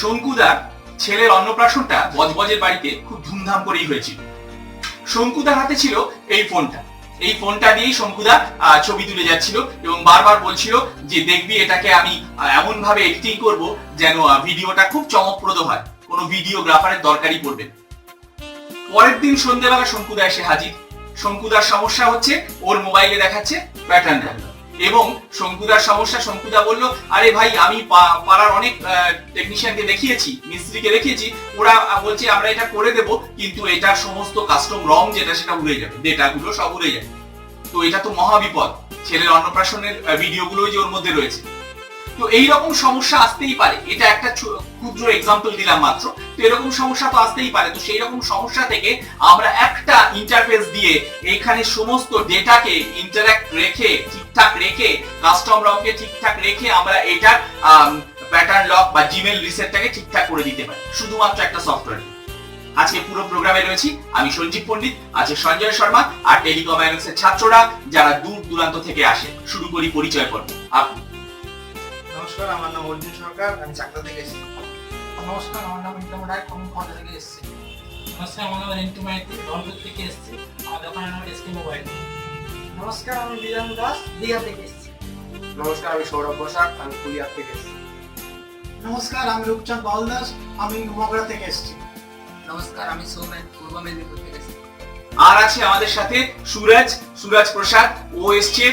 শঙ্কুদার ছেলের অন্নপ্রাশনটা বজবজের বাড়িতে খুব ধুমধাম করেই হয়েছিল। শঙ্কুদার হাতে ছিল এই ফোনটা। এই ফোনটা দিয়েই শঙ্কুদা ছবি তুলে যাচ্ছিল এবং বারবার বলছিল যে, দেখবি, এটাকে আমি এমন ভাবে এডিটিং করব যেন ভিডিওটা খুব চমকপ্রদ হয়। কোনো ভিডিওগ্রাফারের দরকারই পড়বে পরের দিন সন্ধ্যেবেলা শঙ্কুদা এসে হাজির। শঙ্কুদার সমস্যা হচ্ছে, ওর মোবাইলে দেখাচ্ছে প্যাটার্নটা এবং শঙ্কুদার সমস্যা, শঙ্কুদা বলল, আরে ভাই, আমি পাড়ার অনেক টেকনিশিয়ানকে দেখিয়েছি, মিস্ত্রিকে দেখিয়েছি, ওরা বলছে, আমরা এটা করে দেব, কিন্তু এটা সমস্ত কাস্টম রং যেটা, সেটা উড়ে যাবে, ডেটাগুলো সব উড়ে যাবে। তো এটা তো মহাবিপদ। ছেলের অন্নপ্রাশনের ভিডিওগুলো যে ওর মধ্যে রয়েছে। তো এই রকম সমস্যা আসতেই পারে। এটা একটা ক্ষুদ্র এক্সাম্পল দিলাম মাত্র। তো এরকম সমস্যা তো আসতেই পারে। তো সেই রকম সমস্যা থেকে আমরা একটা ইন্টারফেস দিয়ে এখানে সমস্ত ডেটাকে ইন্টারাক্ট রেখে, ঠিকঠাক রেখে কাস্টম রংকে ঠিকঠাক রেখে আমরা এটার প্যাটার্ন লক বা জিমেল রিসেটটাকে ঠিকঠাক করে দিতে পারি। শুধুমাত্র একটা সফটওয়্যার আজকে পুরো প্রোগ্রামে রয়েছি। আমি সঞ্জীব পণ্ডিত, আছে সঞ্জয় শর্মা আর টেলিকম ছাত্ররা, যারা দূর দূরান্ত থেকে আসে। শুরু করি পরিচয় পর্ব। আপনি নমস্কার আমার নাম অর্জুন সরকার আমি চাকদা থেকে এসেছি। নমস্কার আমার নাম ইন্টাম রায় আমি খোঁজা থেকে এসেছি। নমস্কার আমার নাম রিন্টু মাইতি রংপুর থেকে এসেছি। আমার দোকানের নাম এসকে মোবাইল। নমস্কার আমি বিরাম দাস দীঘা থেকে এসেছি। নমস্কার আমি সৌরভ বসাক আমি কুলিয়ার থেকে এসেছি। নমস্কার আমি রূপচাঁদ বাউল দাস আমি মগরা থেকে এসেছি। নমস্কার আমি সৌমেন পূর্ব মেদিনীপুর থেকে এসেছি। আর আছে আমাদের সাথে সুরজ সুরজ প্রসাদ। ও এসছে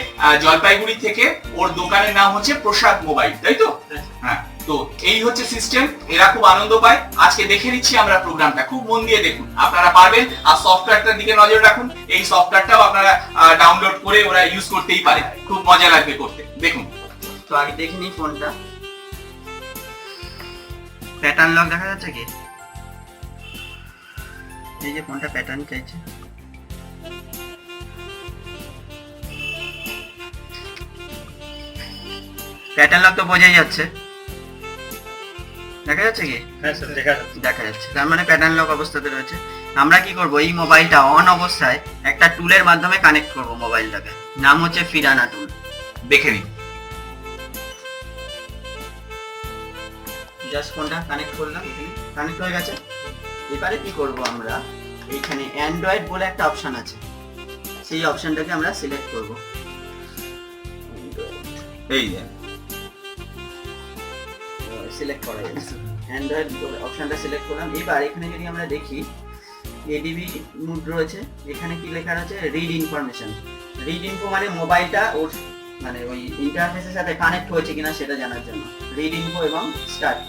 জলপাইগুড়ি থেকে। ওর দোকানের নাম হচ্ছে প্রসাদ মোবাইল, তাই তো? হ্যাঁ তো এই হচ্ছে সিস্টেম এরা খুব আনন্দ পায়। আজকে দেখে নিচ্ছি আমরা প্রোগ্রামটা খুব মন দিয়ে দেখুন। আপনারা পারবেন। আর সফটওয়্যারটার দিকে নজর রাখুন। এই সফটওয়্যারটাও আপনারা ডাউনলোড করে ওরা ইউজ করতেই পারে। খুব মজা লাগবে করতে। দেখুন। তো আগে দেখে নিই ফোনটা। প্যাটার্ন লক দেখা যাচ্ছে কি? এই যে ফোনটা প্যাটার্ন চাইছে। প্যাটার্ন লক তো বোঝাই যাচ্ছে। দেখা যাচ্ছে কি? হ্যাঁ স্যার দেখা যাচ্ছে। দেখা যাচ্ছে। তার মানে প্যাটার্ন লক অবস্থাতে রয়েছে। আমরা কি করব? এই মোবাইলটা অন অবস্থায় একটা টুলের মাধ্যমে কানেক্ট করব মোবাইলটাকে নাম হচ্ছে ফিরানা টুল দেখে নিন জাস্ট ফোনটা কানেক্ট করলাম কানেক্ট হয়ে গেছে। এবারে কি করব আমরা? এইখানে অ্যান্ড্রয়েড বলে একটা অপশন আছে। সেই অপশনটাকে আমরা সিলেক্ট করব। এই যে। সিলেক্ট করা যাচ্ছে অ্যান্ড্রয়েড অপশনটা সিলেক্ট করলাম। এবার এখানে যদি আমরা দেখি এডিবি মুড রয়েছে। এখানে কি লেখা রয়েছে? রিড ইনফরমেশন রিড ইনফো মানে মোবাইলটা ওর মানে ওই ইন্টারফেসের সাথে কানেক্ট হয়েছে কিনা সেটা জানার জন্য। রিড ইনফো এবং স্টার্ট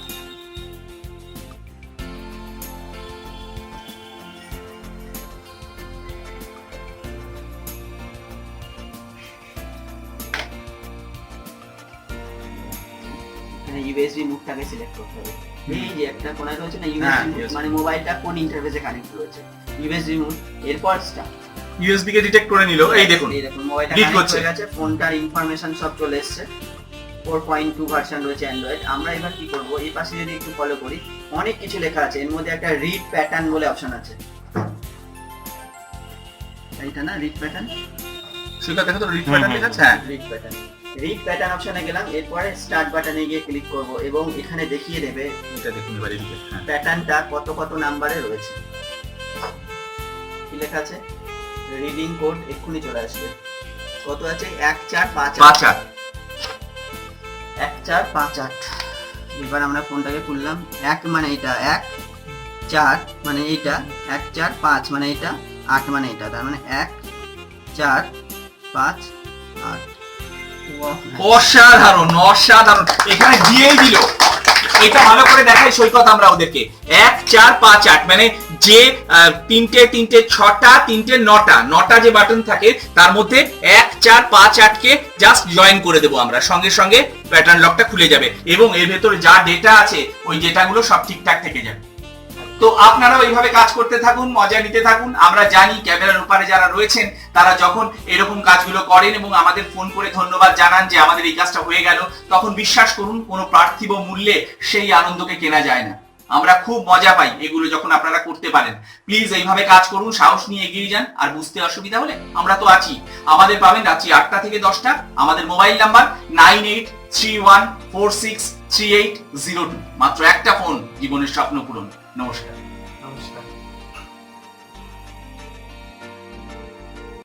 এখানে ইউএসবি মুডটাকে সিলেক্ট করতে হবে। এই যে একটা কোনায় রয়েছে না হ্যাঁ, ইউএসবি মানে মোবাইলটা কোন ইন্টারফেসে কানেক্ট রয়েছে ইউএসবি মুড এরপর স্টার্ট ইউএসবি কে ডিটেক্ট করে নিল। এই দেখুন এই দেখুন মোবাইলটা কানেক্ট হয়ে গেছে ফোনটার ইনফরমেশন সব চলে এসেছে। ফোর পয়েন্ট টু ভার্সন রয়েছে অ্যান্ড্রয়েড আমরা এবার কি করব? এই পাশে যদি একটু ফলো করি অনেক কিছু লেখা আছে। এর মধ্যে একটা রিড প্যাটার্ন বলে অপশন আছে। এইটা না রিড প্যাটার্ন সেটা দেখো তো রিড প্যাটার্ন লেখা আছে? হ্যাঁ। রিড প্যাটার্ন রিড প্যাটার্ন অপশনে গেলাম এরপরে স্টার্ট বাটনে গিয়ে ক্লিক করব এবং এখানে দেখিয়ে দেবে এটা দেখুন এবার প্যাটার্নটা কত কত নাম্বারে রয়েছে। কি লেখা আছে? রিডিং কোড এক্ষুনি চলে আসবে। কত আছে? এক চার পাঁচ আট। পাঁচ আট। এক চার পাঁচ আট। এবার আমরা ফোনটাকে খুললাম? এক মানে এটা এক চার মানে এইটা এক চার পাঁচ মানে এটা আট মানে এটা। তার মানে এক চার পাঁচ আট। অসাধারণ অসাধারণ। এখানে দিয়েই দিল। এটা ভালো করে দেখাই সৈকত আমরা ওদেরকে। এক, চার, পাঁচ, আট। মানে যে তিনটে তিনটে, ছটা, তিনটে, নটা। নটা যে বাটন থাকে, তার মধ্যে এক, চার, পাঁচ, আটকে জাস্ট জয়েন করে দেবো আমরা। সঙ্গে সঙ্গে প্যাটার্ন লকটা খুলে যাবে। এবং এর ভেতরে যা ডেটা আছে, ওই ডেটাগুলো সব ঠিকঠাক থেকে যাবে। তো আপনারাও এইভাবে কাজ করতে থাকুন, মজা নিতে থাকুন। আমরা জানি ক্যামেরার ওপারে যারা রয়েছেন, তারা যখন এরকম কাজগুলো করেন এবং আমাদের ফোন করে ধন্যবাদ জানান যে আমাদের এই কাজটা হয়ে গেল, তখন বিশ্বাস করুন, কোনো পার্থিব মূল্যে সেই আনন্দকে কেনা যায় না। আমরা খুব মজা পাই এগুলো যখন আপনারা করতে পারেন। প্লিজ এইভাবে কাজ করুন, সাহস নিয়ে এগিয়ে যান। আর বুঝতে অসুবিধা হলে আমরা তো আছি। আমাদের পাবেন রাত্রি আটটা থেকে দশটা। আমাদের mobile number nine eight three one four six three eight zero two. মাত্র একটা ফোন, জীবনের স্বপ্ন পূরণ নমস্কার।